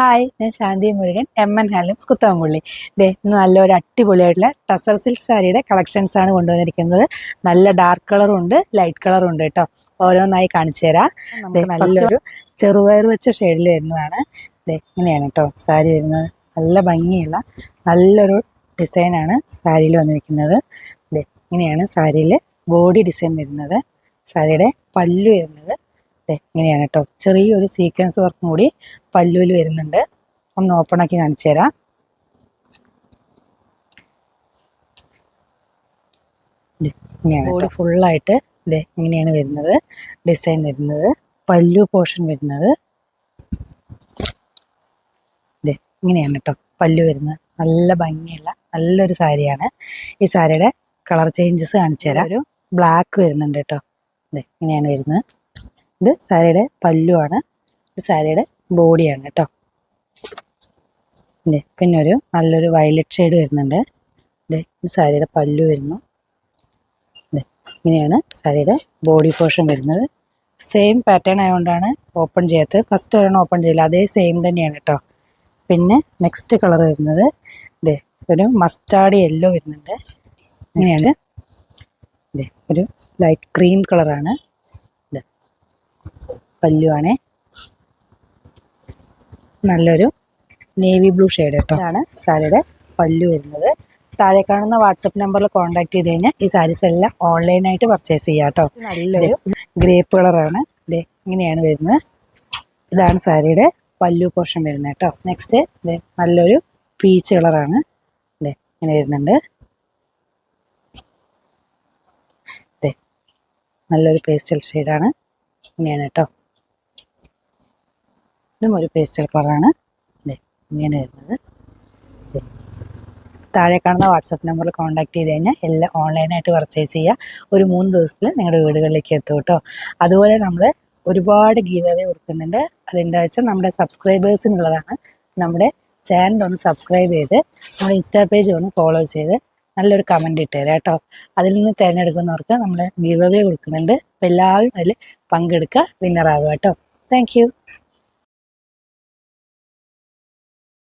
Hi ഞാൻ Shanthi Murugan M N handlooms Kuthampully. ദേ ഇന്ന് നല്ലൊരു അടിപൊളിയായിട്ടുള്ള ടസർ സിൽക്ക് സാരിയുടെ കളക്ഷൻസ് ആണ് കൊണ്ടുവന്നിരിക്കുന്നത്. നല്ല ഡാർക്ക് കളറും ഉണ്ട് ലൈറ്റ് കളറും ഉണ്ട് കേട്ടോ. ഓരോന്നായി കാണിച്ചു തരാം. നല്ലൊരു ചെറുപയർ വെച്ച ഷെയ്ഡിൽ വരുന്നതാണ്. ദേ ഇങ്ങനെയാണ് കേട്ടോ സാരി വരുന്നത്. നല്ല ഭംഗിയുള്ള നല്ലൊരു ഡിസൈനാണ് സാരിയിൽ വന്നിരിക്കുന്നത്. ദേ ഇങ്ങനെയാണ് സാരിയിൽ ബോഡി ഡിസൈൻ വരുന്നത്. സാരിയുടെ പല്ലു വരുന്നത്. ഇങ്ങനെയാണ് കേട്ടോ. ചെറിയൊരു സീക്വൻസ് വർക്കും കൂടി പല്ലുവിൽ വരുന്നുണ്ട്. ഒന്ന് ഓപ്പൺ ആക്കി കാണിച്ചു തരാം. ബോഡി ഫുള്ളായിട്ട് ദേ ഇങ്ങനെയാണ് വരുന്നത്. ഡിസൈൻ വരുന്നത്. പല്ലു പോർഷൻ വരുന്നത്. ദേ ഇങ്ങനെയാണ് കേട്ടോ. പല്ലു വരുന്നത്. നല്ല ഭംഗിയുള്ള നല്ലൊരു സാരിയാണ്. ഈ സാരിയുടെ കളർ ചേഞ്ചസ് കാണിച്ചു തരാം. ഒരു ബ്ലാക്ക് വരുന്നുണ്ട് കേട്ടോ. ദേ ഇങ്ങനെയാണ് വരുന്നത്. ഇത് സാരിയുടെ പല്ലുവാണ്. ഇത് സാരിയുടെ ബോഡിയാണ് കേട്ടോ ദേ പിന്നെ ഒരു നല്ലൊരു വയലറ്റ് ഷെയ്ഡ് വരുന്നുണ്ട്. ഇത് സാരിയുടെ പല്ലു വരുന്നു. ദേ ഇങ്ങനെയാണ് സാരിയുടെ ബോഡി പോർഷൻ വരുന്നത്. സെയിം പാറ്റേൺ ആയതുകൊണ്ടാണ് ഓപ്പൺ ചെയ്യാത്തത്. ഫസ്റ്റ് ഒരെണ്ണം ഓപ്പൺ ചെയ്യില്ല അതേ സെയിം തന്നെയാണ് കേട്ടോ പിന്നെ നെക്സ്റ്റ് കളർ വരുന്നത്. ദേ ഒരു മസ്റ്റാർഡ് യെല്ലോ വരുന്നുണ്ട്. ഇങ്ങനെയാണ്. ദേ ഒരു ലൈറ്റ് ക്രീം കളറാണ് ഇത് പല്ലുവാണേ. നല്ലൊരു നേവി ബ്ലൂ ഷെയ്ഡ് കേട്ടോ. ഇതാണ് സാരിയുടെ പല്ലു വരുന്നത്. താഴെ കാണുന്ന വാട്സപ്പ് നമ്പറിൽ കോൺടാക്ട് ചെയ്ത് കഴിഞ്ഞാൽ ഈ സാരീസ് എല്ലാം ഓൺലൈനായിട്ട് പർച്ചേസ് ചെയ്യാം കേട്ടോ. നല്ലൊരു ഗ്രേപ്പ് കളറാണ് ഇതേ ഇങ്ങനെയാണ് വരുന്നത്. ഇതാണ് സാരിയുടെ പല്ലു പോർഷൻ വരുന്നത് കേട്ടോ. നെക്സ്റ്റ് ഇതേ നല്ലൊരു പീച്ച് കളറാണ് ഇതേ ഇങ്ങനെ വരുന്നുണ്ട്. ഇതേ നല്ലൊരു പേസ്റ്റൽ ഷെയ്ഡാണ് ഇങ്ങനെയാണ് കേട്ടോ. ഇതും ഒരു പേസ്റ്റൽ കളറാണ് ഇങ്ങനെ വരുന്നത്. താഴെ കാണുന്ന വാട്സപ്പ് നമ്പറിൽ കോൺടാക്ട് ചെയ്ത് കഴിഞ്ഞാൽ എല്ലാം ഓൺലൈനായിട്ട് പർച്ചേസ് ചെയ്യുക ഒരു മൂന്ന് ദിവസത്തിൽ നിങ്ങളുടെ വീടുകളിലേക്ക് എത്തും കേട്ടോ. അതുപോലെ നമ്മൾ ഒരുപാട് ഗീവ് അവേ കൊടുക്കുന്നുണ്ട്. അതെന്താ വെച്ചാൽ നമ്മുടെ സബ്സ്ക്രൈബേഴ്സിനുള്ളതാണ് നമ്മുടെ ചാനൽ ഒന്ന് സബ്സ്ക്രൈബ് ചെയ്ത് നമ്മുടെ ഇൻസ്റ്റാ പേജ് ഒന്ന് ഫോളോ ചെയ്ത് നല്ലൊരു കമന്റ് ഇട്ട് തരാം കേട്ടോ. അതിൽ നിന്ന് തിരഞ്ഞെടുക്കുന്നവർക്ക് നമ്മൾ ഗീവ് അവേ കൊടുക്കുന്നുണ്ട്. അപ്പോൾ എല്ലാവരും അതിൽ പങ്കെടുക്കുക വിന്നറാവുക കേട്ടോ. താങ്ക്